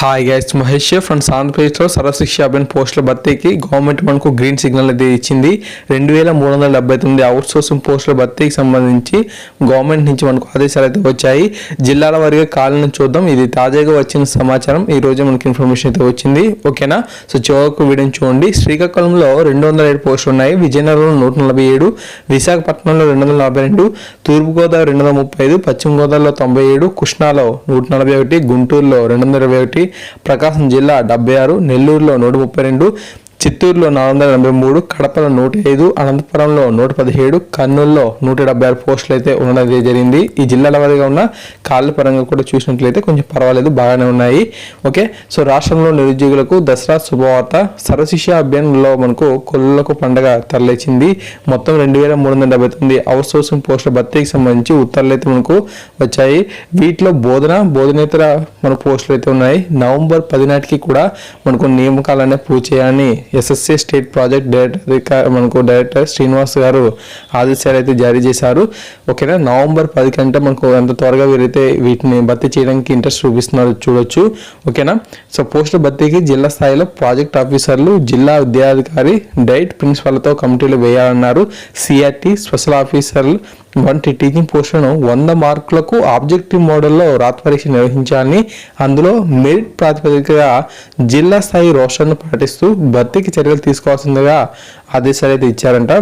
Hi guys Mahesh from ఆంధ్రప్రదేశ్లో సర్వశిక్ష అభియాన్ పోస్టుల భర్తీకి గవర్నమెంట్ మనకు గ్రీన్ సిగ్నల్ అయితే ఇచ్చింది. రెండు వేల మూడు వందల డెబ్బై తొమ్మిది అవుట్సోర్సింగ్ పోస్టుల భర్తీకి సంబంధించి గవర్నమెంట్ నుంచి మనకు ఆదేశాలు అయితే వచ్చాయి. జిల్లాల వారిగా కాలను చూద్దాం. ఇది తాజాగా వచ్చిన సమాచారం. ఈ రోజు మనకి ఇన్ఫర్మేషన్ అయితే వచ్చింది. ఓకేనా సో చివరకు వీడియోని చూడండి. శ్రీకాకుళంలో రెండు వందల ఏడు పోస్టులు ఉన్నాయి. విజయనగరంలో నూట నలభై ఏడు విశాఖపట్నంలో రెండు వందల నలభై రెండు తూర్పుగోదావరి రెండు వందల ముప్పై ఐదు పశ్చిమ గోదావరిలో తొంభై ఏడు కృష్ణాలో నూట నలభై ఒకటి గుంటూరులో రెండు వందల ఇరవై ఒకటి ప్రకాశం జిల్లా డెబ్బై ఆరు నెల్లూరులో నూట ముప్పై రెండు చిత్తూరులో నాలుగు వందల ఎనభై మూడు కడపలో నూట ఐదు అనంతపురంలో నూట పదిహేడు కర్నూలులో నూట డెబ్బై ఆరు పోస్టులు అయితే ఉండడం జరిగింది. ఈ జిల్లాల వారీగా ఉన్న కాళ్ళ పరంగా కూడా చూసినట్లయితే కొంచెం పర్వాలేదు బాగానే ఉన్నాయి. ఓకే? సో రాష్ట్రంలో నిరుద్యోగులకు దసరా శుభవార్త. సర్వశిక్ష అభియాన్లో మనకు కొల్లులకు పండగ తరలిచింది. మొత్తం రెండు వేల మూడు వందల డెబ్బై తొమ్మిది అవుట్ సోర్సింగ్ పోస్టుల భర్తీకి సంబంధించి ఉత్తర్వులు అయితే మనకు వచ్చాయి. వీటిలో బోధన బోధనేతర మన పోస్టులు అయితే ఉన్నాయి. నవంబర్ పది నాటికి కూడా మనకు నియామకాలనే పూర్తి చేయాలని ఎస్ఎస్సీ స్టేట్ ప్రాజెక్ట్ డైరెక్టర్ మనకు డైరెక్టర్ శ్రీనివాస్ గారు ఆదేశాలు అయితే జారీ చేశారు. ఓకేనా? నవంబర్ పది కంటే మనకు ఎంత త్వరగా వీరైతే వీటిని భర్తీ చేయడానికి ఇంట్రెస్ట్ చూపిస్తున్నారు చూడొచ్చు. ఓకేనా? సో పోస్టుల భర్తీకి జిల్లా స్థాయిలో ప్రాజెక్ట్ ఆఫీసర్లు జిల్లా విద్యాధికారి డైట్ ప్రిన్సిపాల్తో కమిటీలు వేయాలన్నారు. సిఆర్టీ స్పెషల్ ఆఫీసర్లు వంటి టీచింగ్ పోస్టులను వంద మార్కులకు ఆబ్జెక్టివ్ మోడల్లో రాత పరీక్ష నిర్వహించాలని అందులో మెరిట్ ప్రాతిపదికగా జిల్లా స్థాయి రోషన్ను పాటిస్తూ భర్తీకి చర్యలు తీసుకోవాల్సిందిగా ఆదేశాలు అయితే ఇచ్చారంట.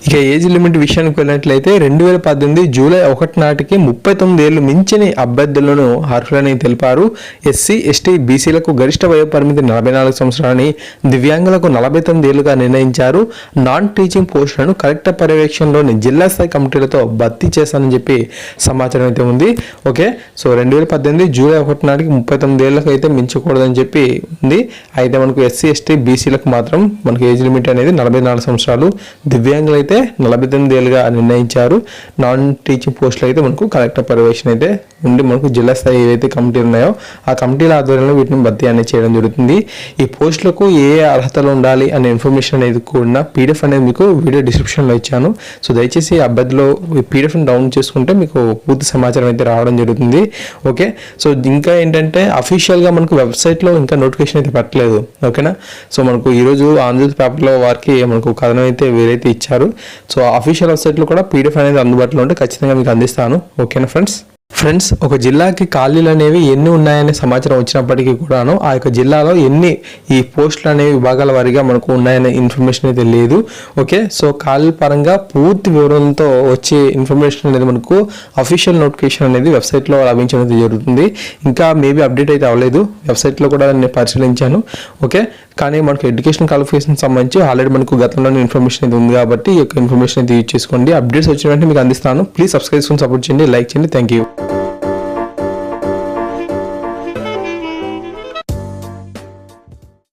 ఇక ఏజ్ లిమిట్ విషయానికి వెళ్ళినట్లయితే రెండు వేల పద్దెనిమిది జూలై ఒకటి నాటికి ముప్పై తొమ్మిది ఏళ్ళు మించని అభ్యర్థులను అర్హులని తెలిపారు. ఎస్సీ ఎస్టీ బీసీలకు గరిష్ట వయో పరిమితి నలభై నాలుగు సంవత్సరాలని దివ్యాంగులకు నలభై తొమ్మిది ఏళ్ళుగా నిర్ణయించారు. నాన్ టీచింగ్ పోస్టులను కలెక్టర్ పర్యవేక్షణలోని జిల్లా స్థాయి కమిటీలతో భర్తీ చేశానని చెప్పి సమాచారం అయితే ఉంది. ఓకే సో రెండు వేల పద్దెనిమిది జూలై ఒకటి నాటికి ముప్పై తొమ్మిది ఏళ్ళకి అయితే మించకూడదని చెప్పి ఉంది. అయితే మనకు ఎస్సీ ఎస్టీ బీసీలకు మాత్రం మనకు ఏజ్ లిమిట్ అనేది నలభై నాలుగు సంవత్సరాలు. దివ్యాంగులు అయితే నలభై తొమ్మిది ఏళ్ళుగా నిర్ణయించారు. నాన్ టీచింగ్ పోస్టులు అయితే మనకు కలెక్టర్ పర్యవేక్షణ అయితే ఉండి మనకు జిల్లా స్థాయి ఏవైతే కమిటీలు ఉన్నాయో ఆ కమిటీల ఆధ్వర్యంలో వీటిని భర్తీ అనేది చేయడం జరుగుతుంది. ఈ పోస్టులకు ఏ అర్హతలు ఉండాలి అనే ఇన్ఫర్మేషన్ అనేది కూడా పీడిఎఫ్ అనేది మీకు వీడియో డిస్క్రిప్షన్లో ఇచ్చాను. సో దయచేసి ఈ అభ్యర్థిలో పీడిఎఫ్ని డౌన్ చేసుకుంటే మీకు పూర్తి సమాచారం అయితే రావడం జరుగుతుంది. ఓకే? సో ఇంకా ఏంటంటే అఫీషియల్గా మనకు వెబ్సైట్లో ఇంకా నోటిఫికేషన్ అయితే పెట్టలేదు. ఓకేనా? సో మనకు ఈరోజు ఆంధ్రజ్యోతి పేపర్లో వారికి మనకు కథనం అయితే వీరైతే ఇచ్చారు. సో అఫీషియల్ వెబ్సైట్లో కూడా పీడిఎఫ్ అనేది అందుబాటులో ఉంటే ఖచ్చితంగా మీకు అందిస్తాను. ఓకేనా ఫ్రెండ్స్ ఫ్రెండ్స్ ఒక జిల్లాకి ఖాళీలు అనేవి ఎన్ని ఉన్నాయనే సమాచారం వచ్చినప్పటికీ కూడాను ఆ యొక్క జిల్లాలో ఎన్ని ఈ పోస్టులు అనేవి విభాగాల వారీగా మనకు ఉన్నాయనే ఇన్ఫర్మేషన్ అయితే లేదు. ఓకే సో ఖాళీ పరంగా పూర్తి వివరంతో వచ్చే ఇన్ఫర్మేషన్ అనేది మనకు అఫీషియల్ నోటిఫికేషన్ అనేది వెబ్సైట్లో లభించడం జరుగుతుంది. ఇంకా మేబీ అప్డేట్ అయితే అవ్వలేదు. వెబ్సైట్లో కూడా నేను పరిశీలించాను. ఓకే కానీ మనకు ఎడ్యుకేషన్ క్వాలిఫికేషన్ సంబంధించి ఆల్రెడీ మనకు గతంలోనే ఇన్ఫర్మేషన్ అయితే ఉంది కాబట్టి ఈ యొక్క ఇన్ఫర్మేషన్ అయితే యూజ్ చేసుకోండి. అప్డేట్స్ వచ్చిన వెంటనే మీకు అందిస్తాను. ప్లీజ్ సబ్స్క్రైబ్ చేసుకుని సపోర్ట్ చేయండి. లైక్ చేయండి. Thank you